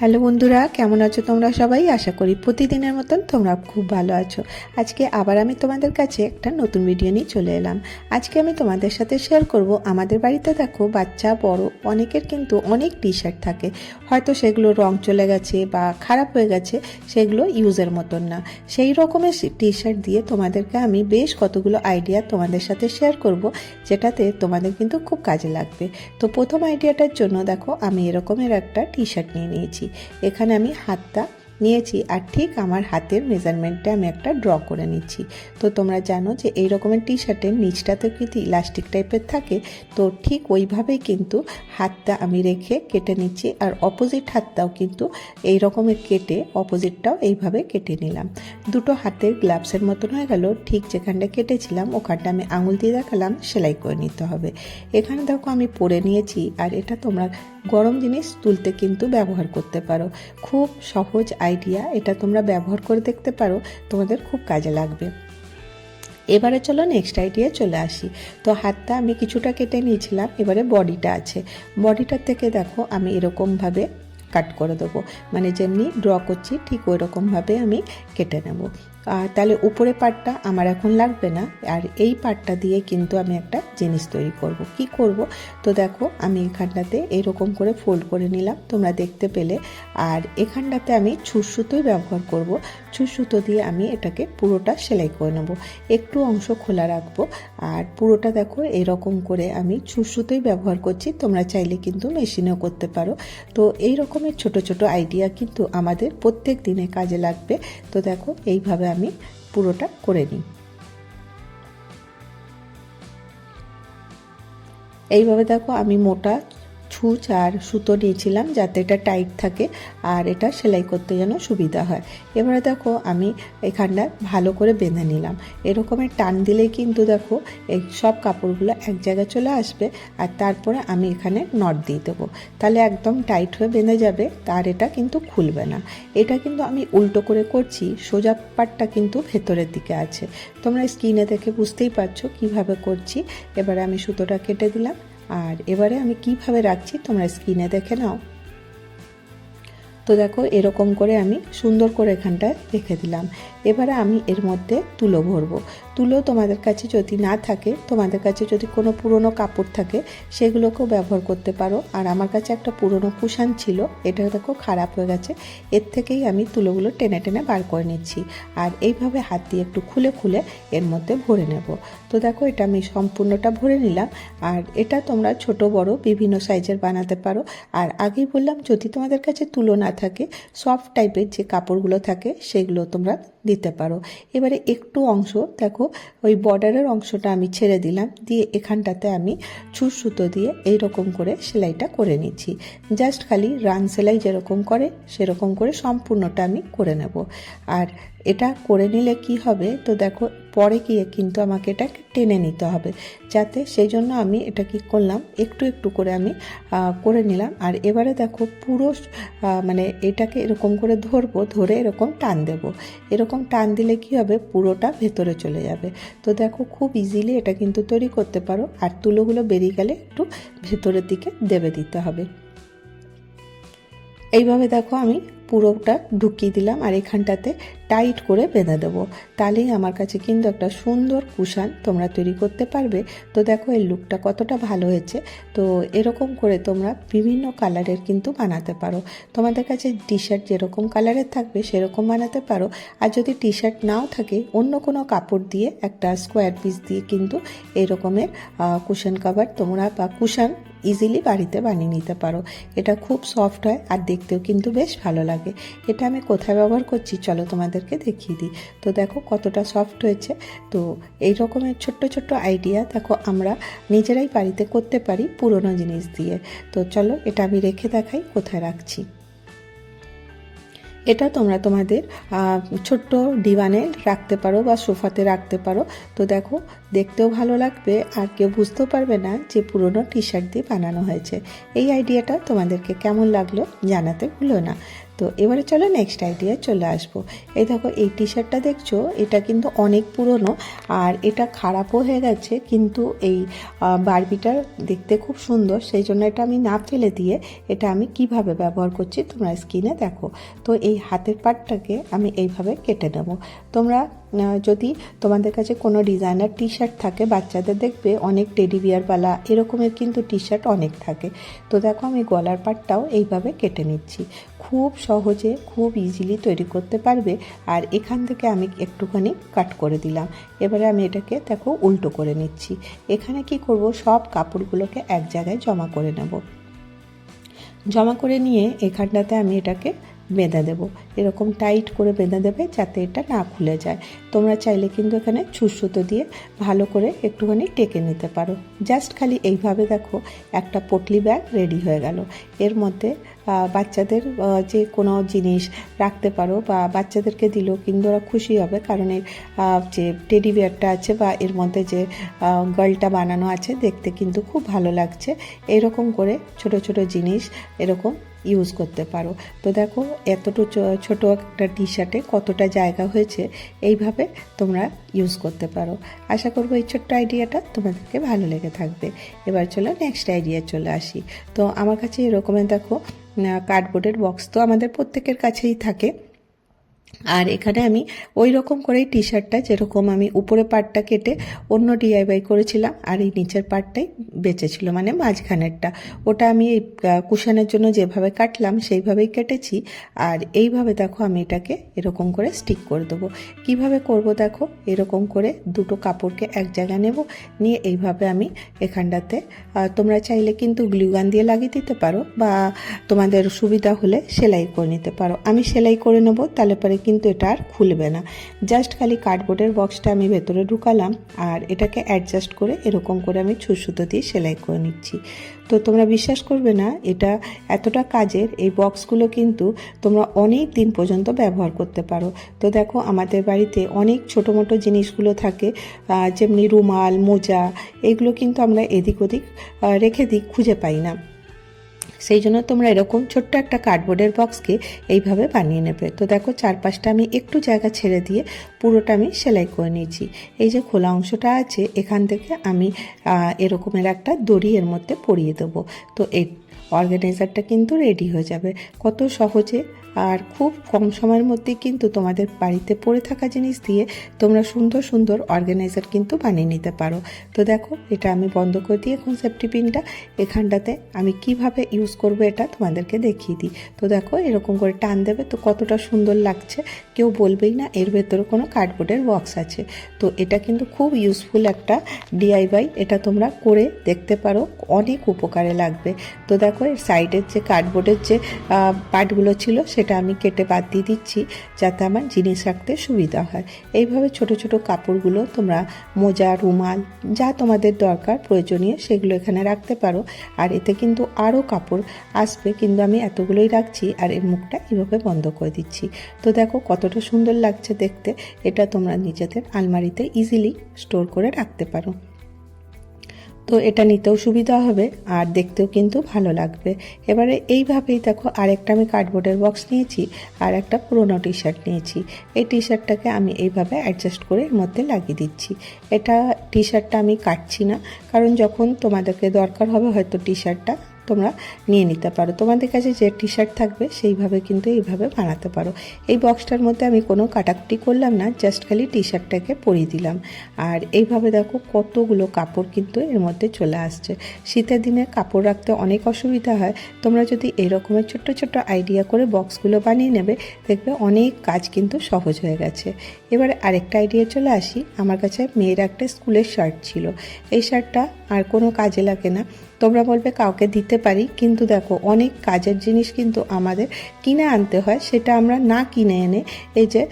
Hello বন্ধুরা, কেমন আছো তোমরা সবাই? আশা করি প্রতিদিনের মতন তোমরা খুব ভালো আছো। আজকে আবার আমি তোমাদের কাছে একটা নতুন ভিডিও নিয়ে চলে এলাম। আজকে আমি তোমাদের সাথে শেয়ার করব, আমাদের বাড়িতে দেখো বাচ্চা, বড়, অনেকের কিন্তু অনেক টি শার্ট থাকে। হয়তো সেগুলো রং চলে গেছে বা খারাপ হয়ে গেছে, সেগুলো ইউজের মতন না। সেই রকমের টি শার্ট দিয়ে তোমাদেরকে আমি বেশ কতগুলো আইডিয়া তোমাদের সাথে শেয়ার করব, যেটাতে তোমাদের কিন্তু খুব কাজে লাগবে। তো প্রথম আইডিয়াটার জন্য দেখো, আমি এরকমের একটা টি শার্ট নিয়ে নিয়েছি। এখানে আমি হাতটা নিয়েছি আর ঠিক আমার হাতের মেজারমেন্টে আমি একটা ড্র করে নিচ্ছি। তো তোমরা জানো যে এই রকমের টি শার্টের নিচটাতে কিন্তু ইলাস্টিক টাইপের থাকে, তো ঠিক ওইভাবেই কিন্তু হাতটা আমি রেখে কেটে নিচ্ছি আর অপোজিট হাতটাও কিন্তু এই রকমের কেটে অপোজিটটাও এইভাবে কেটে নিলাম। দুটো হাতের গ্লাভসের মতন হয়ে গেল, ঠিক যেখানটা কেটেছিলাম ওখানটা আমি আঙুল দিয়ে দেখালাম, সেলাই করে নিতে হবে। এখানে দেখো আমি পরে নিয়েছি আর এটা তোমরা গরম জিনিস তুলতে কিন্তু ব্যবহার করতে পারো। খুব সহজ আইডিয়া এটা তোমরা ব্যবহার করে দেখতে পারো, তোমাদের খুব কাজে লাগবে। এবারে চলো নেক্সট আইডিয়া চলে আসি। তো হাতটা আমি কিছুটা কেটে নিয়েছিলাম, এবারে বডিটা আছে। বডিটার থেকে দেখো আমি এরকমভাবে কাট করে দেবো। মানে যেমনি ড্র করছি, ঠিক ওই রকমভাবে আমি কেটে নেব। তাহলে উপরে পাটটা আমার এখন লাগবে না। আর এই পাটটা দিয়ে কিন্তু আমি একটা জিনিস তৈরি করব। কি করব? তো দেখো, আমি এখানটাতে এরকম করে ফোল্ড করে নিলাম। তোমরা দেখতে পেলে। আর এখানটাতে আমি ছুঁসুতোই ব্যবহার করব। ছুঁসুতো দিয়ে আমি এটাকে পুরোটা সেলাই করে নেব। একটু অংশ খোলা রাখব। আর পুরোটা দেখো, এরকম করে আমি ছুঁসুতোই ব্যবহার করছি। তোমরা চাইলে কিন্তু মেশিনেও করতে পারো। তো এই রকমের ছোট ছোট আইডিয়া কিন্তু আমাদের প্রত্যেক দিনে কাজে লাগবে। তো দেখো, এইভাবে আমি পুরোটা করে নিই। এইভাবে দেখো, আমি মোটা ছুঁচ আর সুতো নিয়েছিলাম যাতে এটা টাইট থাকে আর এটা সেলাই করতে যেন সুবিধা হয়। এবারে দেখো আমি এখানটা ভালো করে বেঁধে নিলাম। এরকমের টান দিলে কিন্তু দেখো এই সব কাপড়গুলো এক জায়গায় চলে আসবে আর তারপরে আমি এখানে নট দিয়ে দেবো। তাহলে একদম টাইট হয়ে বেঁধে যাবে তার এটা কিন্তু খুলবে না। এটা কিন্তু আমি উল্টো করে করছি, সোজা পাটটা কিন্তু ভেতরের দিকে আছে। তোমরা স্কিনে দেখে বুঝতেই পারছ কীভাবে করছি। এবারে আমি সুতোটা কেটে দিলাম। আর এবারে আমি কীভাবে রাখছি তোমরা স্ক্রিনে দেখে নাও। তো দেখো এরকম করে আমি সুন্দর করে এখানটায় রেখে দিলাম। এবারে আমি এর মধ্যে তুলো ভরবো। তুলো তোমাদের কাছে যদি না থাকে, তোমাদের কাছে যদি কোনো পুরনো কাপড় থাকে, সেগুলোকেও ব্যবহার করতে পারো। আর আমার কাছে একটা পুরনো কুশান ছিল, এটা দেখো খারাপ হয়ে গেছে। এর থেকেই আমি তুলোগুলো টেনে টেনে বার করে নিচ্ছি। আর এইভাবে হাত দিয়ে একটু খুলে খুলে এর মধ্যে ভরে নেব। তো দেখো এটা আমি সম্পূর্ণটা ভরে নিলাম। আর এটা তোমরা ছোট, বড়, বিভিন্ন সাইজের বানাতে পারো। আর আগেই বললাম, যদি তোমাদের কাছে তুলো না থাকে সফট টাইপের যে কাপড়গুলো থাকে, সেগুলো তোমরা দিতে পারো। এবারে একটু অংশ, দেখো, ওই বর্ডারের অংশটা আমি ছেড়ে দিলাম, দিয়ে এখানটাতে আমি ছুঁচ সুতো দিয়ে এই রকম করে সেলাইটা করে নিচ্ছি। জাস্ট খালি রান সেলাই যেরকম করে, সেরকম করে সম্পূর্ণটা আমি করে নেব। আর এটা করে নিলে কি হবে? তো দেখো, পরে গিয়ে কিন্তু আমাকে এটা টেনে নিতে হবে। যাতে সেই জন্য আমি এটা কি করলাম, একটু একটু করে আমি করে নিলাম। আর এবারে দেখো, পুরো মানে এটাকে এরকম করে ধরবো, ধরে এরকম টান দেব। এরকম টান দিলে কি হবে? পুরোটা ভেতরে চলে যাবে। তো দেখো, খুব ইজিলি এটা কিন্তু তৈরি করতে পারো। আর তুলোগুলো বেরিয়ে গেলে একটু ভেতরের দিকে দেবে দিতে হবে। এইভাবে দেখো আমি পুরোটা ঢুকিয়ে দিলাম আর এখানটাতে টাইট করে বেঁধে দেবো। তাহলেই আমার কাছে কিন্তু একটা সুন্দর কুশান তোমরা তৈরি করতে পারবে। তো দেখো এই লুকটা কতটা ভালো হয়েছে। তো এরকম করে তোমরা বিভিন্ন কালারের কিন্তু বানাতে পারো। তোমাদের কাছে টি শার্ট যেরকম কালারের থাকবে, সেরকম বানাতে পারো। আর যদি টি শার্ট নাও থাকে, অন্য কোনো কাপড় দিয়ে, একটা স্কোয়ার পিস দিয়ে কিন্তু এরকমের কুশন কাভার তোমরা বা কুশান ইজিলি বাড়িতে বানিয়ে নিতে পারো। এটা খুব সফট হয় আর দেখতেও কিন্তু বেশ ভালো লাগে। এটা আমি কোথায় ব্যবহার করছি চলো তোমাদেরকে দেখিয়ে দিই। তো দেখো কতটা সফট হয়েছে। তো এই রকমের ছোট্ট ছোট্ট আইডিয়া দেখো আমরা নিজেরাই বাড়িতে করতে পারি পুরনো জিনিস দিয়ে। তো চলো এটা আমি রেখে দেখাই কোথায় রাখছি। এটা তোমরা তোমাদের ছোট্ট ডিভানে রাখতে পারো বা সোফাতে রাখতে পারো। তো দেখো, দেখতেও ভালো লাগবে আর কেউ বুঝতেও পারবে না যে পুরনো টি শার্ট দিয়ে বানানো হয়েছে। এই আইডিয়াটা তোমাদেরকে কেমন লাগল জানাতে ভুলো না। তো এবারে চলো নেক্সট আইডিয়া চলে আসব। এই দেখো, এই টি শার্টটা দেখছ? এটা কিন্তু অনেক পুরনো আর এটা খারাপও হয়ে গেছে, কিন্তু এই বারবিটা দেখতে খুব সুন্দর, সেই জন্য এটা আমি না ফেলে দিয়ে এটা আমি কীভাবে ব্যবহার করছি তোমরা স্কিনে দেখো। তো এই হাতের পাটটাকে আমি এইভাবে কেটে নেব। তোমরা যদি তোমাদের কাছে কোনো ডিজাইনার টি শার্ট থাকে, বাচ্চাদের দেখবে অনেক টেডি বিয়ারওয়ালা এরকমের কিন্তু টি শার্ট অনেক থাকে। তো দেখো আমি গলার পাটটাও এইভাবে কেটে নিচ্ছি। খুব সহজে, খুব ইজিলি তৈরি করতে পারবে। আর এখান থেকে আমি একটুখানি কাট করে দিলাম। এবারে আমি এটাকে দেখো উল্টো করে নিচ্ছি। এখানে কি করব? সব কাপড়গুলোকে এক জায়গায় জমা করে নেব। জমা করে নিয়ে এখানটাতে আমি এটাকে বেঁধে দেব। এরকম টাইট করে বেঁধে দেবে যাতে এটা না খুলে যায়। তোমরা চাইলে কিন্তু এখানে ছুসুতো দিয়ে ভালো করে একটুখানি টেকে নিতে পারো। জাস্ট খালি এইভাবে দেখো একটা পটলি ব্যাগ রেডি হয়ে গেল। এর মধ্যে বাচ্চাদের যে কোনো জিনিস রাখতে পারো বা বাচ্চাদেরকে দিলেও কিন্তু ওরা খুশি হবে। কারণ এর যে টেডি বিয়ারটা আছে বা এর মধ্যে যে গার্লটা বানানো আছে দেখতে কিন্তু খুব ভালো লাগছে। এরকম করে ছোট ছোট জিনিস এরকম ইউজ করতে পারো। তো দেখো, এতটু ছোটো একটা টি শার্টে কতটা জায়গা হয়েছে, এইভাবে তোমরা ইউজ করতে পারো। আশা করব এই ছোট্ট আইডিয়াটা তোমাদেরকে ভালো লেগে থাকবে। এবার চলো নেক্সট আইডিয়া চলে আসি। তো আমার কাছে এরকমের দেখো কার্ডবোর্ডের বক্স তো আমাদের প্রত্যেকের কাছেই থাকে। আর এখানে আমি ওই রকম করেই টি শার্টটা যেরকম আমি উপরে পার্টটা কেটে অন্য ডিআইওয়াই করেছিলাম, আর এই নিচের পার্টটাই বেঁচেছিল মানে মাঝখানেরটা। ওটা আমি এই কুশনের জন্য যেভাবে কাটলাম, সেইভাবেই কেটেছি। আর এইভাবে দেখো আমি এটাকে এরকম করে স্টিক করে দেবো। কীভাবে করব দেখো? এরকম করে দুটো কাপড়কে এক জায়গায় নেব, নিয়ে এইভাবে আমি এখানটাতে তোমরা চাইলে কিন্তু গ্লুগান দিয়ে লাগিয়ে দিতে পারো, বা তোমাদের সুবিধা হলে সেলাই করে নিতে পারো। আমি সেলাই করে নেব, তাহলে পরে কিন্তু এটা আর খুলবে না। জাস্ট খালি কার্ডবোর্ডের বক্সটা আমি ভেতরে ঢুকালাম আর এটাকে অ্যাডজাস্ট করে এরকম করে আমি ছুসুতো দিয়ে সেলাই করে নিচ্ছি। তো তোমরা বিশ্বাস করবে না, এটা এতটা কাজের, এই বক্সগুলো কিন্তু তোমরা অনেক দিন পর্যন্ত ব্যবহার করতে পারো। তো দেখো, আমাদের বাড়িতে অনেক ছোটো মোটো জিনিসগুলো থাকে যেমনি রুমাল, মোজা, এগুলো কিন্তু আমরা এদিক ওদিক রেখে দিই, খুঁজে পাই না। সেই জন্য তোমরা এরকম ছোট্ট একটা কার্ডবোর্ডের বক্সকে এইভাবে বানিয়ে নেবে। তো দেখো, চারপাশটা আমি একটু জায়গা ছেড়ে দিয়ে পুরোটা আমি সেলাই করে নিয়েছি। এই যে খোলা অংশটা আছে, এখান থেকে আমি এরকমের একটা দড়ি এর মধ্যে পরিয়ে দেবো। তো এই অর্গানাইজারটা কিন্তু রেডি হয়ে যাবে। কত সহজে আর খুব কম সময়ের মধ্যে কিন্তু তোমাদের বাড়িতে পড়ে থাকা জিনিস দিয়ে তোমরা সুন্দর সুন্দর অর্গানাইজার কিন্তু বানিয়ে নিতে পারো। তো দেখো, এটা আমি বন্ধ করে দিই এখন সেফটি পিনটা এখানটাতে আমি কীভাবে ইউজ করব এটা তোমাদেরকে দেখিয়ে দিই। তো দেখো, এরকম করে টান দেবে, তো কতটা সুন্দর লাগছে। কেউ বলবেই না, এর ভেতরে কোনো কার্ডবোর্ডের বক্স আছে। তো এটা কিন্তু খুব ইউজফুল একটা ডিআইওয়াই এটা তোমরা করে দেখতে পারো, অনেক উপকারে লাগবে। তো দেখো এর সাইডের যে কার্ডবোর্ডের যে পার্টগুলো ছিল সেটা আমি কেটে বাদ দিয়ে দিচ্ছি যাতে আমার জিনিস রাখতে সুবিধা হয়। এইভাবে ছোট ছোট কাপড়গুলো তোমরা মোজা, রুমাল যা তোমাদের দরকার প্রয়োজনীয় সেগুলো এখানে রাখতে পারো। আর এতে কিন্তু আরও কাপড় আসবে কিন্তু আমি এতগুলোই রাখছি আর এর মুখটা এইভাবে বন্ধ করে দিচ্ছি। তো দেখো কতটা সুন্দর লাগছে দেখতে। এটা তোমরা নিজেদের আলমারিতে ইজিলি স্টোর করে রাখতে পারো। তো এটা নিতেও সুবিধা হবে আর দেখতেও কিন্তু ভালো লাগবে। এবারে এইভাবেই দেখো আরেকটা আমি কার্ডবোর্ডের বক্স নিয়েছি আর একটা পুরোনো টি শার্ট নিয়েছি। এই টি শার্টটাকে আমি এইভাবে অ্যাডজাস্ট করে এর মধ্যে লাগিয়ে দিচ্ছি। এটা টি শার্টটা আমি কাটছি না, কারণ যখন তোমাদেরকে দরকার হবে হয়তো টি শার্টটা তোমরা নিয়ে নিতে পারো। তোমাদের কাছে যে টি শার্ট থাকবে, সেইভাবে কিন্তু এইভাবে বানাতে পারো। এই বক্সটার মধ্যে আমি কোনো কাটাকুটি করলাম না জাস্ট খালি টি শার্টটাকে পরিয়ে দিলাম। আর এইভাবে দেখো কতগুলো কাপড় কিন্তু এর মধ্যে চলে আসছে। শীতের দিনে কাপড় রাখতে অনেক অসুবিধা হয়। তোমরা যদি এরকমের ছোট্ট ছোট্ট আইডিয়া করে বক্সগুলো বানিয়ে নেবে, দেখবে অনেক কাজ কিন্তু সহজ হয়ে গেছে। এবারে আরেকটা আইডিয়া চলে আসি। আমার কাছে মেয়ের একটা স্কুলের শার্ট ছিল। এই শার্টটা আর কোনো কাজে লাগে না। তোমরা বলবে কাউকে দিতে পারি, কিন্তু দেখো অনেক কাজের জিনিস কিন্তু আমাদের কিনে আনতে হয়, সেটা আমরা না কিনে এনে এই যে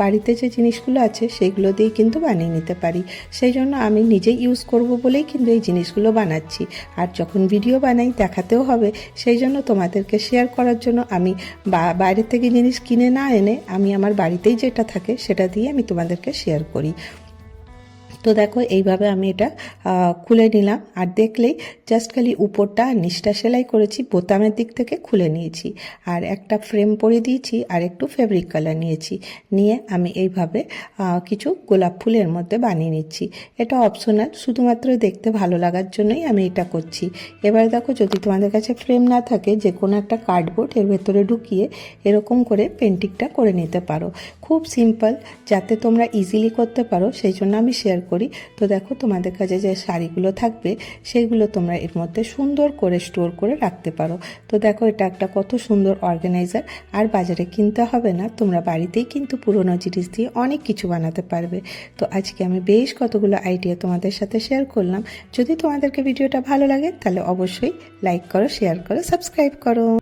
বাড়িতে যে জিনিসগুলো আছে সেগুলো দিয়ে কিন্তু বানিয়ে নিতে পারি। সেই জন্য আমি নিজেই ইউজ করব বলেই কিন্তু এই জিনিসগুলো বানাচ্ছি। আর যখন ভিডিও বানাই দেখাতেও হবে, সেই জন্য তোমাদেরকে শেয়ার করার জন্য আমি বাইরে থেকে জিনিস কিনে না এনে আমি আমার বাড়িতেই যেটা থাকে সেটা দিয়ে আমি তোমাদেরকে শেয়ার করি। তো দেখো, এইভাবে আমি এটা খুলে নিলাম। আর দেখলেই জাস্ট খালি উপরটা আর নিচটা সেলাই করেছি, বোতামের দিক থেকে খুলে নিয়েছি। আর একটা ফ্রেম পরে দিয়েছি আর একটু ফেব্রিক কালার নিয়েছি। নিয়ে আমি এইভাবে কিছু গোলাপ ফুলের মধ্যে বানিয়ে নিচ্ছি। এটা অপশনাল শুধুমাত্র দেখতে ভালো লাগার জন্যই আমি এটা করছি। এবার দেখো, যদি তোমাদের কাছে ফ্রেম না থাকে, যে কোনো একটা কার্ডবোর্ড এর ভেতরে ঢুকিয়ে এরকম করে পেন্টিংটা করে নিতে পারো। খুব সিম্পল যাতে তোমরা ইজিলি করতে পারো, সেই জন্য আমি শেয়ার করি। তো দেখো তোমাদের কাছে যে শাড়িগুলো থাকবে, সেগুলো তোমরা এর মধ্যে সুন্দর করে স্টোর করে রাখতে পারো। তো দেখো এটা একটা কত সুন্দর অর্গানাইজার আর বাজারে কিনতে হবে না, তোমরা বাড়িতেই কিন্তু পুরোনো জিনিস দিয়ে অনেক কিছু বানাতে পারবে। তো আজকে আমি বেশ কতগুলো আইডিয়া তোমাদের সাথে শেয়ার করলাম। যদি তোমাদেরকে ভিডিওটা ভালো লাগে, তাহলে অবশ্যই লাইক করো শেয়ার করো সাবস্ক্রাইব করো।